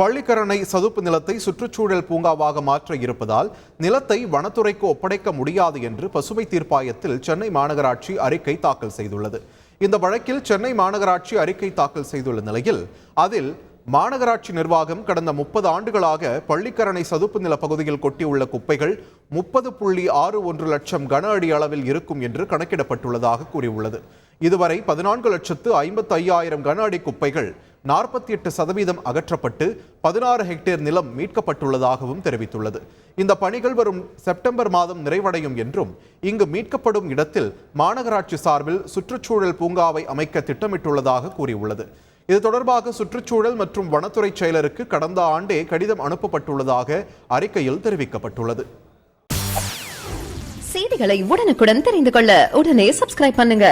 பள்ளிக்கரணை சதுப்பு நிலத்தை சுற்றுச்சூழல் பூங்காவாக மாற்ற இருப்பதால் நிலத்தை வனத்துறைக்கு ஒப்படைக்க முடியாது என்று பசுமை தீர்ப்பாயத்தில் சென்னை மாநகராட்சி அறிக்கை தாக்கல் செய்துள்ளது. இந்த வழக்கில் சென்னை மாநகராட்சி அறிக்கை தாக்கல் செய்துள்ள நிலையில் அதில் மாநகராட்சி நிர்வாகம் கடந்த முப்பது ஆண்டுகளாக பள்ளிக்கரணை சதுப்பு நில பகுதியில் கொட்டியுள்ள குப்பைகள் முப்பது புள்ளி ஆறு ஒன்று லட்சம் கன அடி அளவில் இருக்கும் என்று கணக்கிடப்பட்டுள்ளதாக கூறியுள்ளது. இதுவரை பதினான்கு லட்சத்து ஐம்பத்து ஐயாயிரம் கன அடி குப்பைகள் நாற்பத்தி எட்டு சதவீதம் அகற்றப்பட்டு பதினாறு ஹெக்டேர் நிலம் மீட்கப்பட்டுள்ளதாகவும் தெரிவித்துள்ளது. இந்த பணிகள் வரும் செப்டம்பர் மாதம் நிறைவடையும் என்றும் இங்கு மீட்கப்படும் இடத்தில் மாநகராட்சி சார்பில் சுற்றுச்சூழல் பூங்காவை அமைக்க திட்டமிட்டுள்ளதாக கூறியுள்ளது. இது தொடர்பாக சுற்றுச்சூழல் மற்றும் வனத்துறை செயலருக்கு கடந்த ஆண்டே கடிதம் அனுப்பப்பட்டுள்ளதாக அறிக்கையில் தெரிவிக்கப்பட்டுள்ளது. செய்திகளை உடனுக்குடன் தெரிந்து கொள்ள உடனே சப்ஸ்கிரைப் பண்ணுங்க.